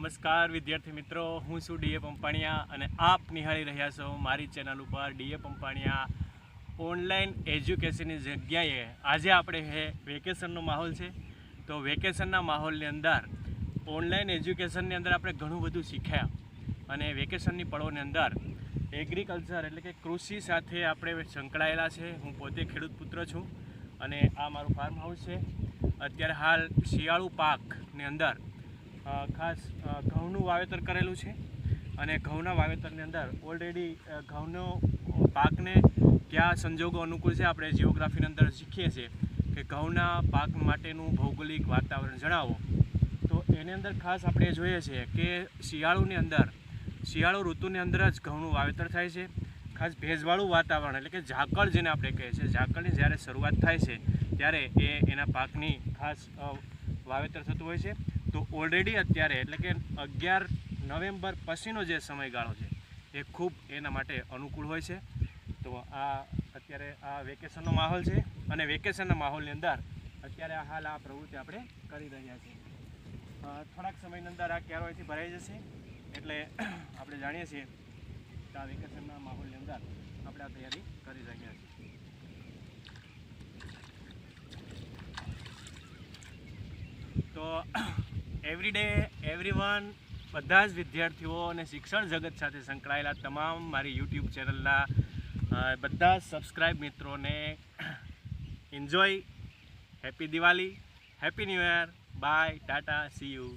નમસ્કાર, વિદ્યાર્થી મિત્રો. હું છું ડીએ પંપાણિયા અને આપ નિહાળી રહ્યા છો મારી ચેનલ ઉપર ડીએ પંપાણિયા ઓનલાઈન એજ્યુકેશનની જગ્યાએ. આજે આપણે હે વેકેશનનો માહોલ છે. તો વેકેશનના માહોલની અંદર, ઓનલાઈન એજ્યુકેશનની અંદર આપણે ઘણું બધું શીખ્યા. અને વેકેશનની પળોની અંદર, એગ્રીકલ્ચર એટલે કે કૃષિ સાથે આપણે સંકળાયેલા છે. હું પોતે ખેડૂત પુત્ર છું અને આ મારું ફાર્મ હાઉસ છે. અત્યારે હાલ શિયાળુ પાકની અંદર ખાસ ઘઉંનું વાવેતર કરેલું છે અને ઘઉંના વાવેતરની અંદર ઓલરેડી ઘઉંનો પાકને કયા સંજોગો અનુકૂળ છે આપણે જીઓગ્રાફીની અંદર શીખીએ છીએ કે ઘઉંના પાક માટેનું ભૌગોલિક વાતાવરણ જણાવો. તો એની અંદર ખાસ આપણે જોઈએ છીએ કે શિયાળુની અંદર, શિયાળુ ઋતુની અંદર જ ઘઉંનું વાવેતર થાય છે. ખાસ ભેજવાળું વાતાવરણ એટલે કે ઝાકળ જેને આપણે કહીએ છીએ, ઝાકળની જ્યારે શરૂઆત થાય છે, ત્યારે એ એના પાકની ખાસ વાવેતર થતું હોય છે. તો ઓલરેડી અત્યારે, એટલે કે અગિયાર નવેમ્બર પછીનો જે સમયગાળો છે, એ ખૂબ એના માટે અનુકૂળ હોય છે. તો આ અત્યારે આ વેકેશનનો માહોલ છે અને વેકેશનના માહોલની અંદર અત્યારે હાલ આ પ્રવૃત્તિ આપણે કરી રહ્યા છીએ. થોડાક સમયની અંદર આ કેરોયથી ભરાઈ જશે, એટલે આપણે જાણીએ છીએ કે આ વેકેશનના માહોલની અંદર આપણે આ તૈયારી કરી રહ્યા છીએ. તો એવરી ડે એવરી વન બધા જ વિદ્યાર્થીઓ અને શિક્ષણ જગત સાથે સંકળાયેલા તમામ મારી યુટ્યુબ ચેનલના બધા સબસ્ક્રાઇબ મિત્રોને enjoy happy Diwali happy new year bye tata see you